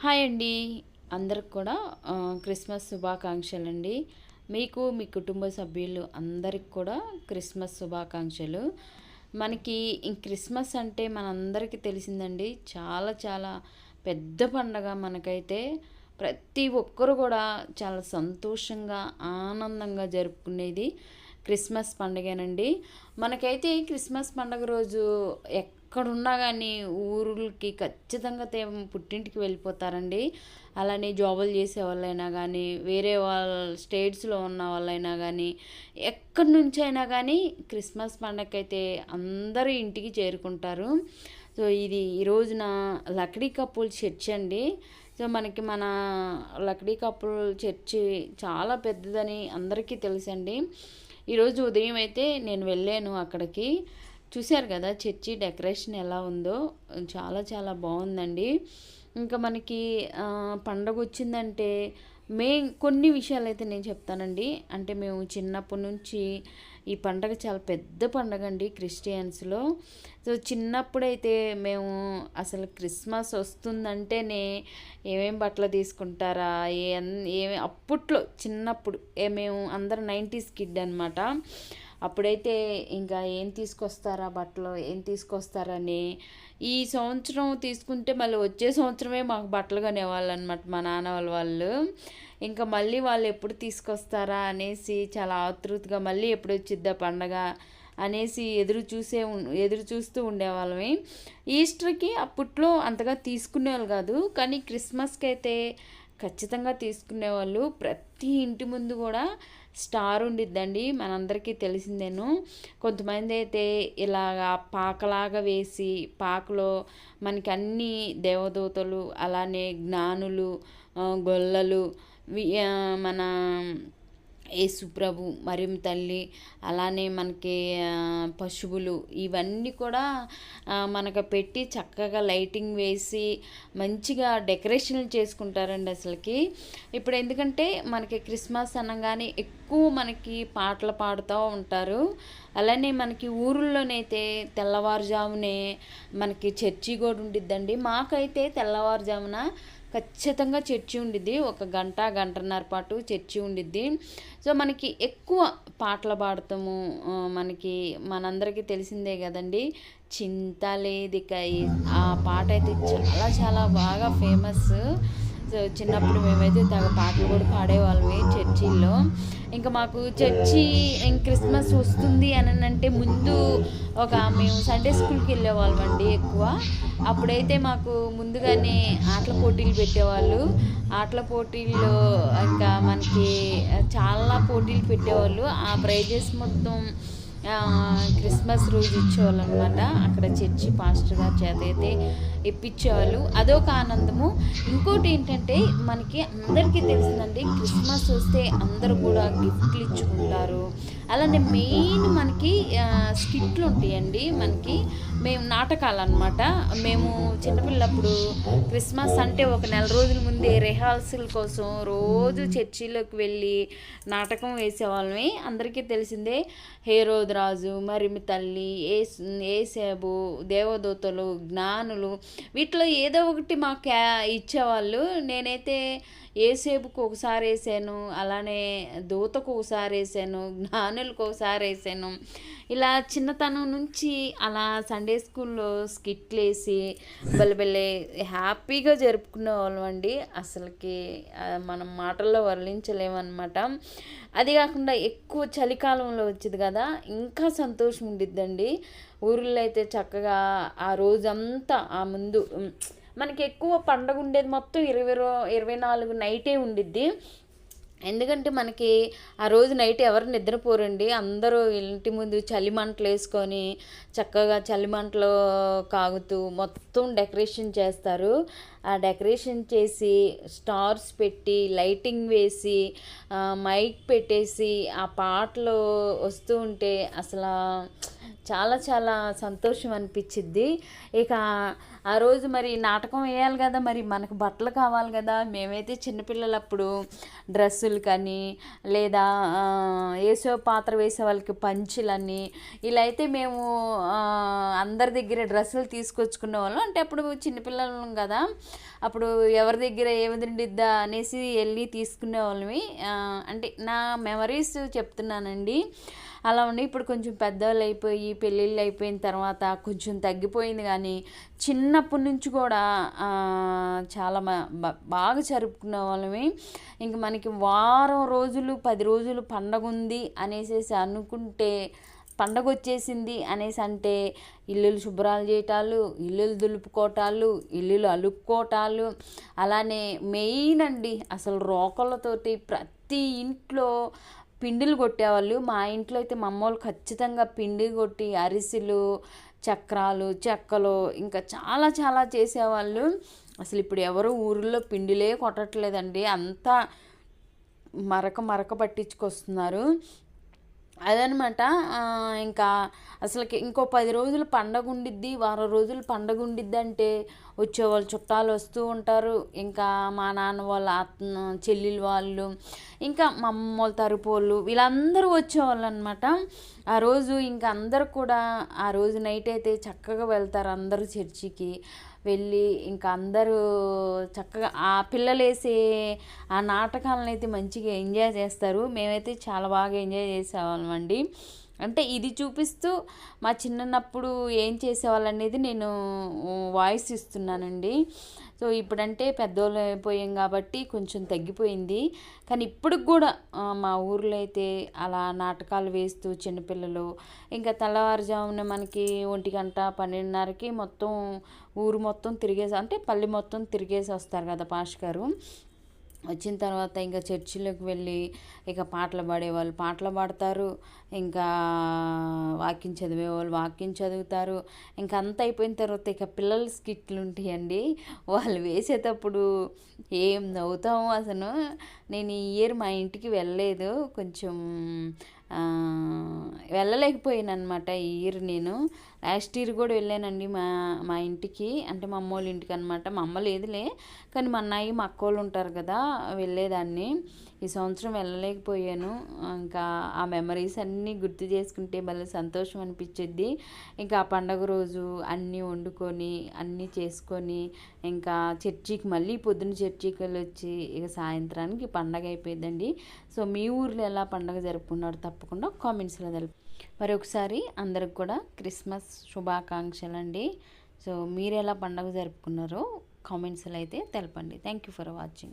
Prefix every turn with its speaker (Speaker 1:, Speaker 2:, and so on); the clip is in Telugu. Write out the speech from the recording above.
Speaker 1: హాయ్ అండి. అందరికి కూడా క్రిస్మస్ శుభాకాంక్షలు అండి మీకు మీ కుటుంబ సభ్యులు అందరికి కూడా క్రిస్మస్ శుభాకాంక్షలు. మనకి ఈ క్రిస్మస్ అంటే మనందరికీ తెలిసిందండి. చాలా చాలా పెద్ద పండగ మనకైతే. ప్రతి ఒక్కరు కూడా చాలా సంతోషంగా ఆనందంగా జరుపుకునేది క్రిస్మస్ పండుగేనండి. మనకైతే క్రిస్మస్ పండుగ రోజు ఎక్కడున్నా కానీ ఊరులకి ఖచ్చితంగా తే పుట్టింటికి వెళ్ళిపోతారండి. అలానే జాబులు చేసే వాళ్ళైనా కానీ వేరే వాళ్ళ స్టేట్స్లో ఉన్న వాళ్ళైనా కానీ ఎక్కడి నుంచి అయినా కానీ క్రిస్మస్ పండగకైతే అందరూ ఇంటికి చేరుకుంటారు. సో ఇది ఈరోజున లక్డీ కప్పుల్ చర్చ్ అండి. సో మనకి మన లక్డీ కప్పుల్ చర్చి చాలా పెద్దదని అందరికీ తెలుసండి. ఈరోజు ఉదయం అయితే నేను వెళ్ళాను అక్కడికి. చూశారు కదా చర్చి డెకరేషన్ ఎలా ఉందో చాలా చాలా బాగుందండి. ఇంకా మనకి పండగ వచ్చిందంటే మే కొన్ని విషయాలు అయితే నేను చెప్తానండి. అంటే మేము చిన్నప్పటి నుంచి ఈ పండగ చాలా పెద్ద పండగ అండి క్రిస్టియన్స్లో. సో చిన్నప్పుడైతే మేము అసలు క్రిస్మస్ వస్తుందంటేనే ఏమేం బట్టలు తీసుకుంటారా ఏ ఏమే అప్పట్లో చిన్నప్పుడు ఏ మేము అందరం నైంటీస్ కిడ్ అనమాట అప్పుడైతే ఇంకా ఏం తీసుకొస్తారా బట్టలు ఏం తీసుకొస్తారని. ఈ సంవత్సరం తీసుకుంటే మళ్ళీ వచ్చే సంవత్సరమే మాకు బట్టలు కొనేవాళ్ళనమాట మా నాన్న వాళ్ళ వాళ్ళు. ఇంకా మళ్ళీ వాళ్ళు ఎప్పుడు తీసుకొస్తారా అనేసి చాలా ఆతృతగా మళ్ళీ ఎప్పుడు వచ్చిద్దా పండగ అనేసి ఎదురు చూసే ఉం- ఎదురు చూస్తూ ఉండేవాళ్ళమే. ఈస్టర్కి అప్పట్లో అంతగా తీసుకునేవాళ్ళు కాదు కానీ క్రిస్మస్కి అయితే ఖచ్చితంగా తీసుకునేవాళ్ళు. ప్రతి ఇంటి ముందు కూడా స్టార్ ఉండిద్దండి. మనందరికీ తెలిసిందేను. కొంతమంది అయితే ఇలాగా పాకలాగా వేసి పాకలో మనకి అన్ని దేవదూతలు అలానే జ్ఞానులు గొల్లలు వి- మన యేసుప్రభు మరియు తల్లి అలానే మనకి పశువులు ఇవన్నీ కూడా మనకు పెట్టి చక్కగా లైటింగ్ వేసి మంచిగా డెకరేషన్లు చేసుకుంటారండి అసలుకి. ఇప్పుడు ఎందుకంటే మనకి క్రిస్మస్ అనగానే ఎక్కువ మనకి పాటలు పాడుతూ ఉంటారు. అలానే మనకి ఊరుల్లోనైతే తెల్లవారుజామునే మనకి చర్చి కూడా ఉండిద్దండి. మాకైతే తెల్లవారుజామున ఖచ్చితంగా చర్చి ఉండిద్ది. ఒక గంట గంటన్నర పాటు చర్చి ఉండిద్ది. సో మనకి ఎక్కువ పాటలు పాడతాము. మనకి మనందరికీ తెలిసిందే కదండి. చింత లేదిక. ఆ పాట అయితే చాలా చాలా బాగా ఫేమస్. సో చిన్నప్పుడు మేమైతే తగ పాటలు కూడా పాడేవాళ్ళమే చర్చిల్లో. ఇంకా మాకు చర్చి ఇంక క్రిస్మస్ వస్తుంది అని అంటే ముందు ఒక మేము సండే స్కూల్కి వెళ్ళేవాళ్ళం అండి ఎక్కువ. అప్పుడైతే మాకు ముందుగానే ఆటల పోటీలు పెట్టేవాళ్ళు. ఆటల పోటీల్లో ఇంకా మనకి చాలా పోటీలు పెట్టేవాళ్ళు. ఆ ప్రైజెస్ మొత్తం క్రిస్మస్ రోజు ఇచ్చేవాళ్ళు అనమాట అక్కడ చర్చి పాస్టర్ గారి చేత అయితే ఇప్పించేవాళ్ళు. అదొక ఆనందము. ఇంకోటి ఏంటంటే మనకి అందరికీ తెలిసిందండి క్రిస్మస్ వస్తే అందరూ కూడా గిఫ్ట్లు ఇచ్చుకుంటారు. అలానే మెయిన్ మనకి స్కిట్లు ఉంటాయండి మనకి. మేము నాటకాలు అనమాట మేము చిన్నపిల్లప్పుడు క్రిస్మస్ అంటే ఒక నెల రోజుల ముందే రిహార్సల్ కోసం రోజు చర్చిలోకి వెళ్ళి నాటకం వేసేవాళ్ళమే. అందరికీ తెలిసిందే హేరోద్ రాజు మరిమి తల్లి ఏ ఏసేబు దేవదూతలు జ్ఞానులు. వీటిలో ఏదో ఒకటి మాకు ఇచ్చేవాళ్ళు. నేనైతే ఏసేపుకు ఒకసారి వేసాను అలానే దూతకు ఒకసారి వేసాను పనులకు ఒకసారి వేసాను ఇలా చిన్నతనం నుంచి అలా సండే స్కూల్లో స్కిట్లు వేసి బలబలే హ్యాపీగా జరుపుకునే వాళ్ళం అండి. అసలుకి మనం మాటల్లో వర్ణించలేమన్నమాట. అది కాకుండా ఎక్కువ చలికాలంలో వచ్చేది కదా ఇంకా సంతోషం ఉండిద్దండి. ఊర్లో అయితే చక్కగా ఆ రోజంతా ఆ ముందు మనకి ఎక్కువ పండగ ఉండేది మొత్తం ఇరవై రో ఇరవై నాలుగు నైటే ఉండిద్ది. ఎందుకంటే మనకి ఆ రోజు నైట్ ఎవరు నిద్రపోరండి. అందరూ ఇంటి ముందు చలిమంటలు వేసుకొని చక్కగా చలిమంటలు కాగుతూ మొత్తం డెకరేషన్ చేస్తారు. ఆ డెకరేషన్ చేసి స్టార్స్ పెట్టి లైటింగ్ వేసి మైక్ పెట్టేసి ఆ పాటలు వస్తూ ఉంటే అసలు చాలా చాలా సంతోషం అనిపించిద్ది. ఇక ఆ రోజు మరి నాటకం వేయాలి కదా మరి మనకు బట్టలు కావాలి కదా. మేమైతే చిన్నపిల్లలప్పుడు డ్రెస్సులు కానీ లేదా ఆ, ఏసో పాత్ర వేసే వాళ్ళకి పంచులని ఇలా అయితే మేము అందరి దగ్గర డ్రెస్సులు తీసుకొచ్చుకునే వాళ్ళం. అంటే అప్పుడు చిన్నపిల్లలం కదా. అప్పుడు ఎవరి దగ్గర ఏమి ఉండిద్దా అనేసి వెళ్ళి తీసుకునే వాళ్ళమి. అంటే నా మెమరీస్ చెప్తున్నానండి. అలా ఉండి ఇప్పుడు కొంచెం పెద్దవాళ్ళు అయిపోయి పెళ్ళిళ్ళు అయిపోయిన తర్వాత కొంచెం తగ్గిపోయింది కానీ చిన్నప్పటి నుంచి కూడా చాలా మ- బాగా జరుపుకునే వాళ్ళమి. ఇంక మనకి వారం రోజులు పది రోజులు పండగ ఉంది అనేసి అనుకుంటే పండగ వచ్చేసింది అనేసి అంటే ఇల్లులు శుభ్రాలు చేయటాలు ఇల్లులు దులుపుకోవటాలు ఇల్లులు అలుక్కోటాలు. అలానే మెయిన్ అండి అసలు రోకళ్ళతోటి ప్రతి ఇంట్లో పిండిలు కొట్టేవాళ్ళు. మా ఇంట్లో అయితే మా అమ్మోళ్ళు ఖచ్చితంగా పిండి కొట్టి అరిసెలు చక్రాలు చెక్కలు ఇంకా చాలా చాలా చేసేవాళ్ళు. అసలు ఇప్పుడు ఎవరు ఊరిలో పిండిలే కొట్టట్లేదండి. అంతా మరక మరక పట్టించుకొస్తున్నారు. అదనమాట. ఇంకా అసలుకి ఇంకో పది రోజులు పండగ ఉండిద్ది వారం రోజులు పండగ ఉండిద్ది అంటే వచ్చేవాళ్ళు చుట్టాలు వస్తూ ఉంటారు. ఇంకా మా నాన్న వాళ్ళ ఆత్మ చెల్లెలు వాళ్ళు ఇంకా మా అమ్మ వాళ్ళ తరపు వాళ్ళు వీళ్ళందరూ వచ్చేవాళ్ళు అనమాట ఆ రోజు ఇంకా అందరు కూడా ఆ రోజు నైట్ అయితే చక్కగా వెళ్తారు అందరూ చర్చికి. వెళ్ళి ఇంకా అందరూ చక్కగా ఆ పిల్లలు వేసే ఆ నాటకాలను అయితే మంచిగా ఎంజాయ్ చేస్తారు. మేమైతే చాలా బాగా ఎంజాయ్ చేసేవాళ్ళం అండి అంటే ఇది చూపిస్తూ మా చిన్నప్పుడు ఏం చేసేవాళ్ళు అనేది నేను వాయిస్ ఇస్తున్నానండి. సో ఇప్పుడంటే పెద్దోళ్ళు అయిపోయాం కాబట్టి కొంచెం తగ్గిపోయింది. కానీ ఇప్పటికి కూడా మా ఊర్లో అయితే అలా నాటకాలు వేస్తూ చిన్నపిల్లలు ఇంకా తెల్లవారుజామున మనకి ఒంటి గంట పన్నెండున్నరకి మొత్తం ఊరు మొత్తం తిరిగేసి అంటే పల్లి మొత్తం తిరిగేసి వస్తారు కదా పాష్ గారు. వచ్చిన తర్వాత ఇంకా చర్చిలోకి వెళ్ళి ఇక పాటలు పాడేవాళ్ళు. పాటలు పాడతారు ఇంకా వాక్యం చదివేవాళ్ళు వాక్యం చదువుతారు. ఇంకా అంత అయిపోయిన తర్వాత ఇక పిల్లల స్కిట్లు ఉంటాయండి. వాళ్ళు వేసేటప్పుడు ఏం నవ్వుతాము అసలు. నేను ఈ ఇయర్ మా ఇంటికి వెళ్ళలేదు. కొంచెం వెళ్ళలేకపోయాను అనమాట ఈ ఇయర్ నేను. లాస్ట్ ఇయర్ కూడా వెళ్ళానండి మా మా ఇంటికి అంటే మా అమ్మ వాళ్ళ ఇంటికి అనమాట మా అమ్మ లేదులే కానీ మా అన్నయ్య మా అక్క వాళ్ళు ఉంటారు కదా వెళ్ళేదాన్ని. ఈ సంవత్సరం వెళ్ళలేకపోయాను. ఇంకా ఆ మెమరీస్ అన్నీ గుర్తు చేసుకుంటే భలే సంతోషం అనిపించేది ఇంకా ఆ పండగ రోజు అన్నీ వండుకొని అన్నీ చేసుకొని ఇంకా చర్చికి మళ్ళీ పొద్దున్న చర్చికి వెళ్ళి వచ్చి ఇక సాయంత్రానికి పండగ అయిపోయిందండి సో మీ ఊర్లో ఎలా పండగ జరుపుకున్నారో తప్పకుండా కామెంట్స్లో తెలుపు మరి ఒకసారి అందరికి కూడా క్రిస్మస్ శుభాకాంక్షలు అండి సో మీరు ఎలా పండగ జరుపుకున్నారో కామెంట్స్లో అయితే తెలపండి. Thank you for watching